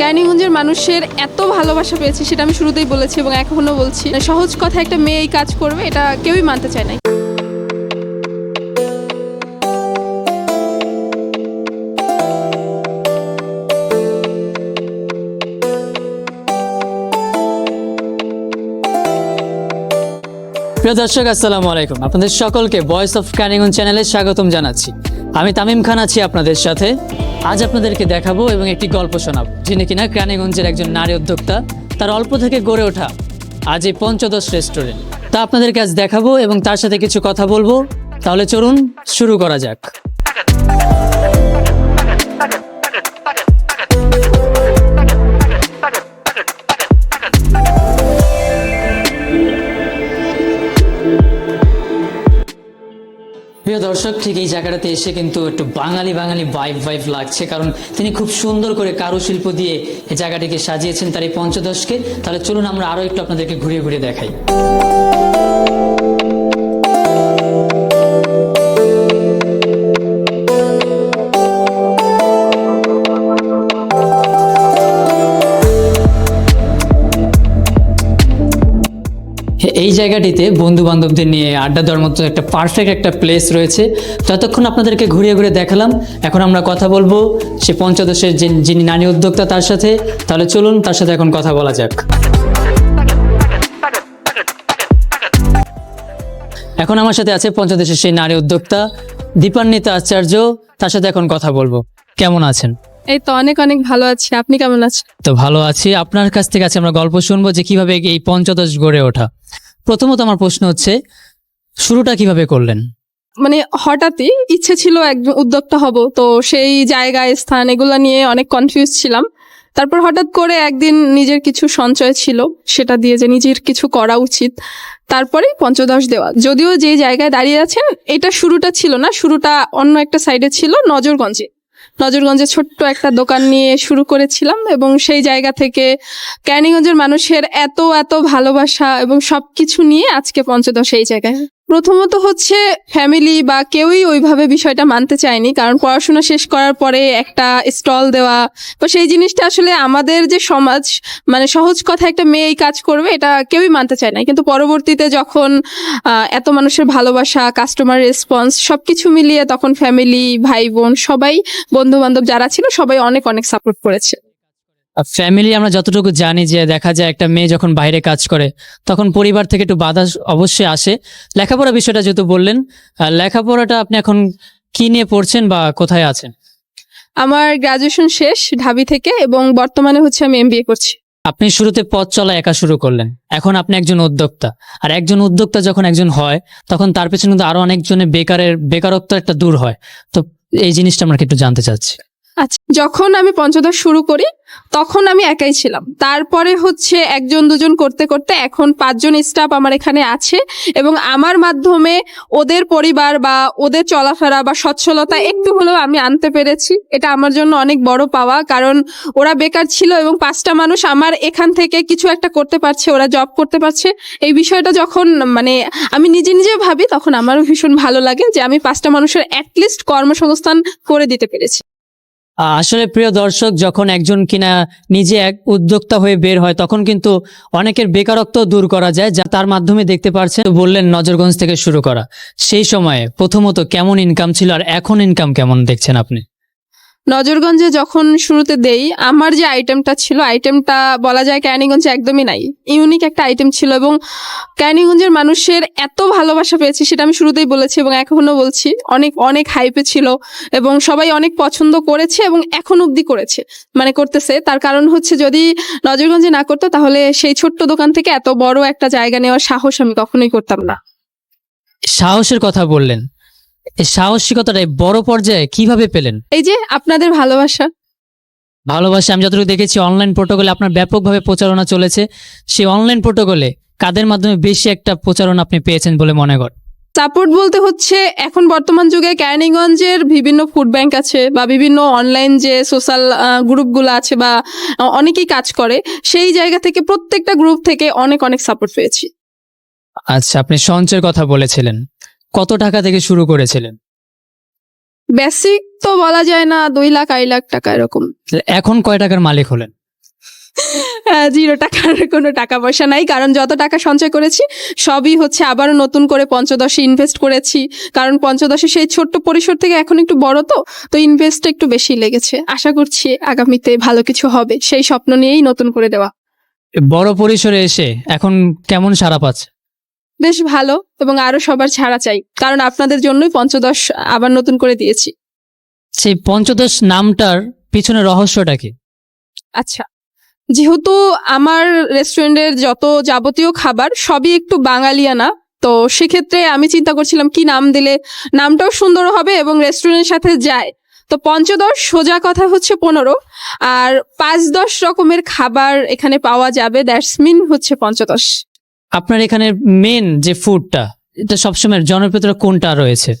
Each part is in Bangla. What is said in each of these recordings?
ক্যানিগঞ্জের মানুষের এত ভালোবাসা পেয়েছি, সেটা আমি শুরুতেই বলেছি এবং এখনও বলছি। সহজ কথা একটা মেয়ে এই কাজ করবে, এটা কেউই মানতে চায় না। প্রিয় দর্শক, আসসালামু আলাইকুম। আপনাদের সকলকে ভয়েস অফ ক্যানিগন চ্যানেলে স্বাগতম জানাচ্ছি। আমি তামিম খান আছি আপনাদের সাথে। আজ আপনাদেরকে দেখাবো এবং একটি গল্প শোনাবো, যিনি কিনা ক্রানীগঞ্জের একজন নারী উদ্যোক্তা, তার অল্প থেকে গড়ে ওঠা আজ এই পঞ্চদশ রেস্টুরেন্ট তা আপনাদেরকে আজ দেখাবো এবং তার সাথে কিছু কথা বলব। তাহলে চলুন, শুরু করা যাক। দর্শক ঠিক এই জায়গাটাতে এসে কিন্তু একটু বাঙালি বাঙালি ভাইব ভাইব লাগছে। কারণ তিনি খুব সুন্দর করে কারুশিল্প দিয়ে এই জায়গাটিকে সাজিয়েছেন তার এই পঞ্চদশকে। তাহলে চলুন আমরা আরও একটু আপনাদেরকে ঘুরে ঘুরে দেখাই। এই জায়গাটিতে বন্ধু বান্ধবদের নিয়ে আড্ডা দেওয়ার মতো একটা পারফেক্ট একটা প্লেস রয়েছে। ততক্ষণ আপনাদেরকে ঘুরিয়ে ঘুরে দেখালাম। এখন আমরা কথা বলব সে পঞ্চদশের যিনি নারী উদ্যোক্তা তার সাথে। তাহলে চলুন তার সাথে এখন কথা বলা যাক। এখন আমার সাথে আছে পঞ্চদশের সেই নারী উদ্যোক্তা দীপান্বিতা আচার্য। তার সাথে এখন কথা বলব। কেমন আছেন? এই তো অনেক অনেক ভালো আছি। আপনি কেমন আছেন? তো ভালো আছি। আপনার কাছ থেকে আছে আমরা গল্প শুনব যে কীভাবে এই পঞ্চদশ গড়ে ওঠা। প্রথমত আমার প্রশ্ন হচ্ছে, শুরুটা কীভাবে করলেন? মানে হঠাৎই ইচ্ছে ছিল একজন উদ্যোক্তা হব, তো সেই জায়গায়, স্থান এগুলা নিয়ে অনেক কনফিউজ ছিলাম। তারপর হঠাৎ করে একদিন নিজের কিছু সঞ্চয় ছিল, সেটা দিয়ে যে নিজের কিছু করা উচিত। তারপরে পঞ্চদশ দেওয়া। যদিও যে জায়গায় দাঁড়িয়ে আছেন, এটা শুরুটা ছিল না, শুরুটা অন্য একটা সাইডে ছিল, নজরগঞ্জে। নজরগঞ্জে ছোট্ট একটা দোকান নিয়ে শুরু করেছিলাম এবং সেই জায়গা থেকে ক্যানিগঞ্জের মানুষের এত এত ভালোবাসা এবং সব কিছু নিয়ে আজকে পঞ্চদশ এই জায়গায়। প্রথমত হচ্ছে ফ্যামিলি বা কেউই ওইভাবে বিষয়টা মানতে চায়নি, কারণ পড়াশোনা শেষ করার পরে একটা স্টল দেওয়া, তো সেই জিনিসটা আসলে আমাদের যে সমাজ মানে সহজ কথা একটা মেয়ে এই কাজ করবে, এটা কেউই মানতে চায় না। কিন্তু পরবর্তীতে যখন এত মানুষের ভালোবাসা কাস্টমার রেসপন্স সব কিছু মিলিয়ে তখন ফ্যামিলি ভাই বোন সবাই বন্ধু বান্ধব যারা ছিল সবাই অনেক অনেক সাপোর্ট করেছে। ফ্যামিলি আমরা যতটুকু জানি যে দেখা যায় একটা মেয়ে যখন বাইরে কাজ করে তখন পরিবার থেকে একটু বাধা অবশ্যই আসে। লেখাপড়া বিষয়টা যেহেতু বললেন লেখাপড়াটা আপনি এখন কি নিয়ে পড়ছেন বা কোথায় আছেন? আমার গ্রাজুয়েশন শেষ ঢাবি থেকে এবং বর্তমানে হচ্ছে আমি এমবিএ করছি। আপনি শুরুতে পথ চলা একা শুরু করলেন এখন আপনি একজন উদ্যোক্তা। আর একজন উদ্যোক্তা যখন একজন হয় তখন তার পেছনে কিন্তু আরও অনেকজনের বেকারের বেকারত্ব একটা দূর হয়। তো এই জিনিসটা আমরা একটু জানতে চাচ্ছি। আচ্ছা যখন আমি পঞ্চদশ শুরু করি, তখন আমি একাই ছিলাম। তারপরে হচ্ছে একজন দুজন করতে করতে এখন পাঁচজন স্টাফ আমার এখানে আছে এবং আমার মাধ্যমে ওদের পরিবার বা ওদের চলাফেরা বা সচ্ছলতা একটু হলেও আমি আনতে পেরেছি। এটা আমার জন্য অনেক বড় পাওয়া, কারণ ওরা বেকার ছিল এবং পাঁচটা মানুষ আমার এখান থেকে কিছু একটা করতে পারছে, ওরা জব করতে পারছে। এই বিষয়টা যখন মানে আমি নিজে নিজে ভাবি, তখন আমারও ভীষণ ভালো লাগে যে আমি পাঁচটা মানুষের অ্যাটলিস্ট কর্মসংস্থান করে দিতে পেরেছি। আসলে প্রিয় দর্শক, যখন একজন কিনা নিজে এক উদ্যোক্তা হয়ে বের হয়, তখন কিন্তু অনেকের বেকারত্ব দূর করা যায়, যা তার মাধ্যমে দেখতে পারছেন বললেন, নজরগঞ্জ থেকে শুরু করা। সেই সময়ে প্রথমত কেমন ইনকাম ছিল আর এখন ইনকাম কেমন দেখছেন আপনি? নজরগঞ্জে যখন শুরুতে দেই, আমার যে আইটেমটা ছিল আইটেমটা বলা যায় ক্যানিগঞ্জে একদমই নাই। ইউনিক একটা আইটেম ছিল এবং ক্যানিগঞ্জের মানুষের এত ভালোবাসা পেয়েছি সেটা আমি শুরুতেই বলেছি এবং এখনও বলছি। অনেক অনেক হাইপে ছিল এবং সবাই অনেক পছন্দ করেছে এবং এখন অবধি করেছে। মানে করতেছে। তার কারণ হচ্ছে যদি নজরগঞ্জে না করতো, তাহলে সেই ছোট্ট দোকান থেকে এত বড় একটা জায়গা নেওয়ার সাহস আমি কখনোই করতাম না। সাহসের কথা বললেন। এই সাহসিকতাটা এই বড় পর্যায়ে কীভাবে পেলেন? এই যে আপনাদের ভালোবাসা। ভালোবাসা আমি যতটুকু দেখেছি অনলাইন প্রোটোকলে আপনার ব্যাপকভাবে প্রচারণা চলেছে। সেই অনলাইন প্রোটোকলে কাদের মাধ্যমে বেশি একটা প্রচারণা আপনি পেয়েছেন বলে মনে কর? সাপোর্ট বলতে হচ্ছে এখন বর্তমান যুগে ক্যানিগঞ্জের বিভিন্ন ফুড ব্যাংক আছে বা বিভিন্ন অনলাইন যে সোশ্যাল গ্রুপগুলো আছে বা অনেকেই কাজ করে সেই জায়গা থেকে প্রত্যেকটা গ্রুপ থেকে অনেক অনেক সাপোর্ট পেয়েছি। আচ্ছা আপনি সঞ্চয়ের কথা বলেছিলেন। কত টাকা থেকে শুরু করেছিলেন? বেসিক তো বলা যায় না দুই লাখ আড়াই লাখ টাকা এরকম। এখন কয় টাকার মালিক হলেন? জিরো টাকার কোনো টাকা পয়সা নাই কারণ যত টাকা সঞ্চয় করেছি সবই হচ্ছে আবারও নতুন করে পঞ্চদশে ইনভেস্ট করেছি। কারণ পঞ্চদশে সেই ছোট্ট পরিসর থেকে এখন একটু বড় তো তো ইনভেস্ট একটু বেশি লেগেছে। আশা করছি আগামীতে ভালো কিছু হবে সেই স্বপ্ন নিয়েই নতুন করে দেওয়া। বড় পরিসরে এসে এখন কেমন সারা পাচ্ছে? বেশ ভালো এবং আরও সবার ছাড়া চাই। কারণ আপনাদের জন্যই পঞ্চদশ আবার নতুন করে দিয়েছি। সেই পঞ্চদশ নামটার পিছনে রহস্যটা কি? আচ্ছা যেহেতু আমার রেস্টুরেন্টের যত যাবতীয় খাবার সবই একটু বাঙালিয়ানা তো সেক্ষেত্রে আমি চিন্তা করছিলাম কি নাম দিলে নামটাও সুন্দর হবে এবং রেস্টুরেন্টের সাথে যায়। তো পঞ্চদশ সোজা কথা হচ্ছে পনেরো আর পাঁচ দশ রকমের খাবার এখানে পাওয়া যাবে। দ্যাটস মিন হচ্ছে পঞ্চদশ। আপনার এখানে মেন যে ফুডটা এটা সবসময় জনপ্রিয়তা কোনটা রয়েছে?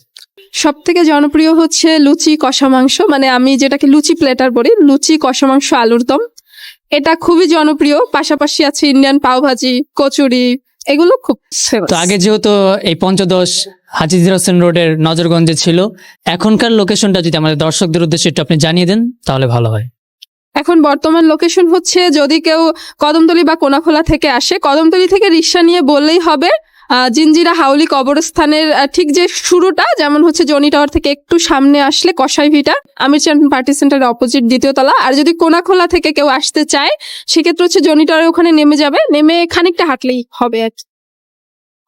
সব থেকে জনপ্রিয় হচ্ছে লুচি কষা মাংস। মানে আমি যেটাকে লুচি প্লেটার বলি লুচি কষা মাংস আলুর দম। এটা খুবই জনপ্রিয়। পাশাপাশি আছে ইন্ডিয়ান পাওভাজি কচুরি এগুলো খুব তো আগে যেহেতু এই পঞ্চদশ হাজিজ হোসেন রোডের নজরগঞ্জে ছিল এখনকার লোকেশনটা যদি আমাদের দর্শকদের উদ্দেশ্যে একটু আপনি জানিয়ে দেন তাহলে ভালো হয়। এখন বর্তমান লোকেশন হচ্ছে যদি কেউ কদমতলি বা কোনাখোলা থেকে আসে, কদমতলি থেকে রিক্সা নিয়ে বললেই হবে জিঞ্জিরা হাউলি কবরস্থানের ঠিক যে শুরুটা, যেমন হচ্ছে জনি টাওয়ার থেকে একটু সামনে আসলে কসাই ভিটা আমির চান পার্টি সেন্টারের অপোজিট দ্বিতীয় তলা আর যদি কোনাখোলা থেকে কেউ আসতে চায়, সেক্ষেত্রে হচ্ছে জনি টাওয়ারে ওখানে নেমে যাবে, নেমে খানিকটা হাঁটলেই হবে আর কি।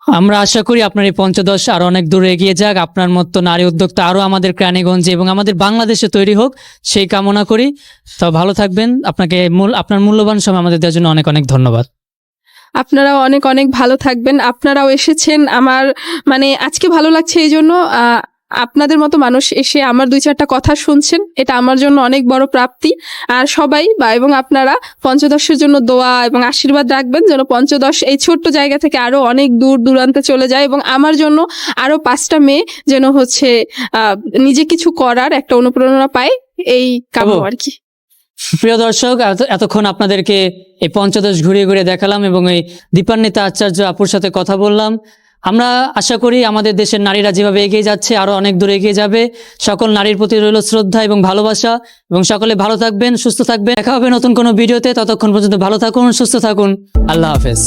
আমরা আশা করি আপনার এই পঞ্চদশ আরও অনেক দূরে এগিয়ে যাক। আপনার মতো নারী উদ্যোক্তা আরও আমাদের ক্রানীগঞ্জে এবং আমাদের বাংলাদেশে তৈরি হোক, সেই কামনা করি। তো ভালো থাকবেন। আপনাকে মূল, আপনার মূল্যবান সময় আমাদের দেওয়ার জন্য অনেক অনেক ধন্যবাদ। আপনারাও অনেক অনেক ভালো থাকবেন। আপনারাও এসেছেন আমার মানে আজকে ভালো লাগছে এই জন্য আপনাদের মতো মানুষ এসে আমার দুই চারটা কথা শুনছেন এটা আমার জন্য অনেক বড় প্রাপ্তি। আর সবাই বা এবং আপনারা পঞ্চদশের জন্য দোয়া এবং আশীর্বাদ রাখবেন যেন পঞ্চদশ এই ছোট্ট জায়গা থেকে আরও অনেক দূর দূরান্তে চলে যায় এবং আমার জন্য আরও পাঁচটা মেয়ে যেন হচ্ছে নিজে কিছু করার একটা অনুপ্রেরণা পায়। এই কাম্য আর কি। প্রিয় দর্শক এতক্ষণ আপনাদেরকে এই পঞ্চদশ ঘুরিয়ে ঘুরিয়ে দেখালাম এবং এই দীপান্বিতা আচার্য আপুর সাথে কথা বললাম। আমরা আশা করি আমাদের দেশের নারীরা যেভাবে এগিয়ে যাচ্ছে, আরও অনেক দূরে এগিয়ে যাবে। সকল নারীর প্রতি রইল শ্রদ্ধা এবং ভালোবাসা এবং সকলে ভালো থাকবেন, সুস্থ থাকবেন। দেখা হবে নতুন কোনো ভিডিওতে, ততক্ষণ পর্যন্ত ভালো থাকুন, সুস্থ থাকুন। আল্লাহ হাফেজ।